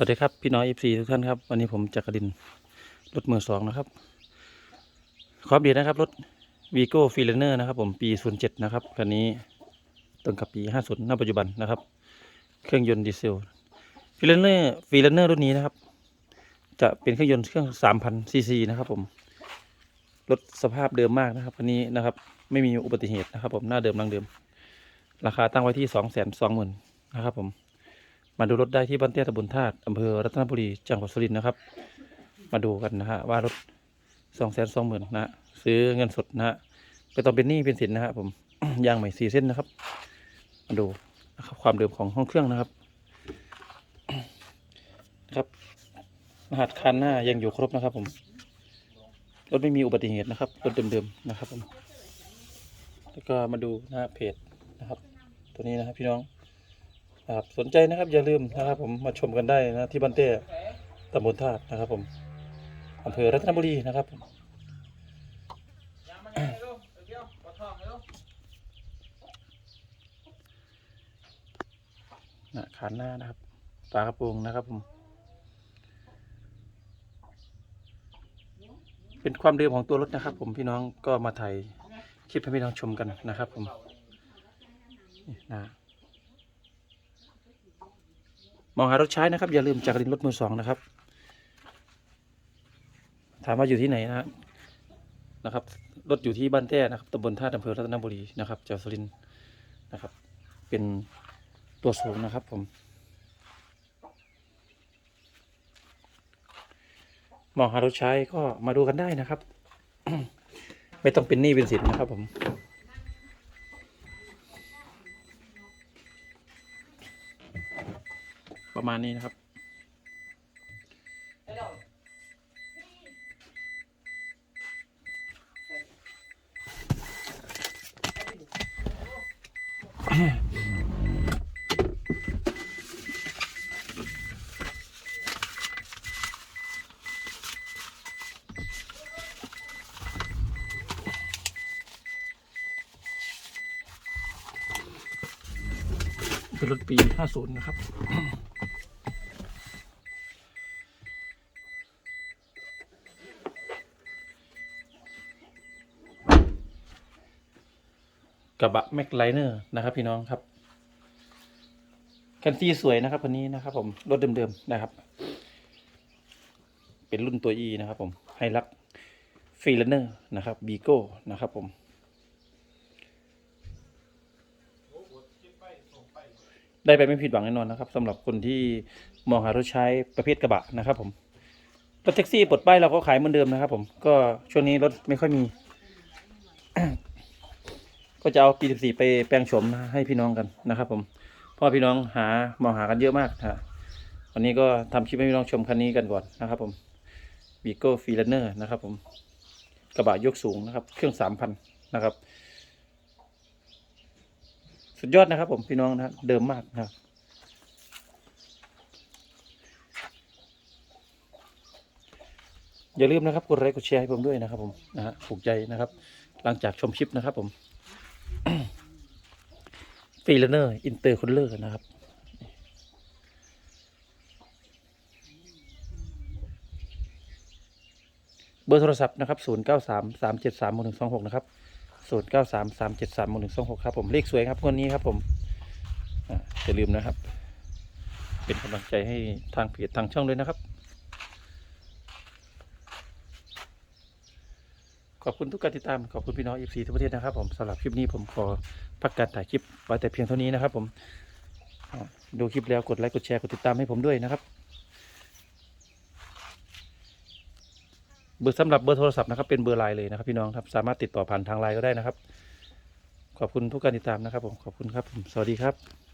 สวัสดีครับ พี่น้องเอฟซีทุกท่านครับ วันนี้ผมจักรินรถมือสองนะครับขออัปเดียนะครับ รถวีโก้ฟีลเนอร์นะครับ ผมปี07นะครับคันนี้ตรงกับปี50ณปัจจุบันนะครับ เครื่องยนต์ดีเซลฟีลเนอร์ฟีลเนอร์รุ่นนี้นะครับ จะเป็นเครื่องยนต์เครื่อง3,000ซีซีนะครับ ผมรถสภาพเดิมมากนะครับคันนี้นะครับ ไม่มีอุบัติเหตุนะครับ ผมหน้าเดิมรังเดิม ราคาตั้งไว้ที่2 2 0 0 0 0นะครับ ผม มาดูรถได้ที่บ้านเตี้ยตำบลธาตุอำเภอรัตนบุรีจังหวัดสุรินทร์นะครับ มาดูกันนะฮะว่ารถสองแสนสองหมื่นนะฮะซื้อเงินสดนะฮะไม่ต้องเป็นหนี้เป็นสินนะฮะผมยางใหม่สี่เส้นนะครับ มาดูนะครับความเดิมของห้องเครื่องนะครับนะครับรหัสคันหน้ายังอยู่ครบนะครับ ผมรถไม่มีอุบัติเหตุนะครับรถเดิมๆนะครับผมแล้วก็มาดูหน้าเพจนะครับ ตัวนี้นะครับพี่น้อง นะครับสนใจนะครับอย่าลืมนะครับผมมาชมกันได้นะที่บ้านเต้ตำบลธาตุนะครับผมอำเภอรัตนบุรีนะครับผมนะขานหน้านะครับฝากระโปรงนะครับผมเป็นความเดิมของตัวรถนะครับ ผมพี่น้องก็มาถ่ายคลิปให้พี่น้องชมกันนะครับ ผมนี่นะ มองหารถใช้นะครับ อย่าลืมจากรินรถมือสองนะครับ ถามว่าอยู่ที่ไหนนะนะครับ รถอยู่ที่บ้านแต้นะครับตำบลท่าอำเภอรัตนบุรีนะครับจังหวัดสุรินทร์นะครับ เป็นตัวสูงนะครับผม มองหารถใช้ก็มาดูกันได้นะครับ ไม่ต้องเป็นหนี้เป็นสินนะครับผม ประมาณนี้นะครับ เป็นรถปี 50 นะครับ กระบะแม็กไลเนอร์นะครับ พี่น้องครับคันซีสวยนะครับคันนี้นะครับ ผมรถเดิมๆนะครับ เป็นรุ่นตัว E นะครับ ผมไฮลักฟรีแลนเนอร์นะครับบีโก้นะครับ ผมได้ไปไม่ผิดหวังแน่นอนนะครับสำหรับคนที่มองหารถใช้ประเภทกระบะนะครับ ผมรถแท็กซี่ปลดป้ายเราก็ขายเหมือนเดิมนะครับ ผมก็ช่วงนี้รถไม่ค่อยมี ก็จะเอา P14 ไปแปลงโฉมนะให้พี่น้องกันนะครับ ผมพราะพี่น้องหามองหากันเยอะมากนะวันนี้ก็ทำคลิปให้พี่น้องชมคันนี้กันก่อนนะครับผม v ีโก้ฟีลเนอร์นะครับผมกระบะยกสูงนะครับ เครื่องสามพันนะครับ สุดยอดนะครับผมพี่น้องนะเดิมมากนะครับอย่าลืมนะครับกดไลค์กดแชร์ให้ผมด้วยนะครับผมนะฮะถูกใจนะครับ หลังจากชมคลิปนะครับผม รีแลเนอร์อินเตอร์คนเลอร์นะครับ เบอร์โทรศัพท์นะครับ 0 9 3 3 7 3 1 2 6 นะครับ 0 9 3 3 7 3 1 2 6 ครับผม เลขสวยครับคนนี้ครับผมอ่าอย่าลืมนะครับ เป็นกำลังใจให้ทางเพจทางช่องด้วยนะครับ อบคุณทุกการติดตามขอบคุณพี่น้อง FC ทุกประเทศนะครับผมสำหรับคลิปนี้ผมขอพักการถ่ายคลิปไว้แต่เพียงเท่านี้นะครับ ผมดูคลิปแล้วกดไลค์กดแชร์กดติดตามให้ผมด้วยนะครับเบอร์สำหรับเบอร์โทรศัพท์นะครับเป็นเบอร์ไลน์เลยนะครับพี่น้องครับสามารถติดต่อผ่านทางไลน์ก็ได้นะครับ ขอบคุณทุกการติดตามนะครับผมขอบคุณครับผมสวัสดีครับ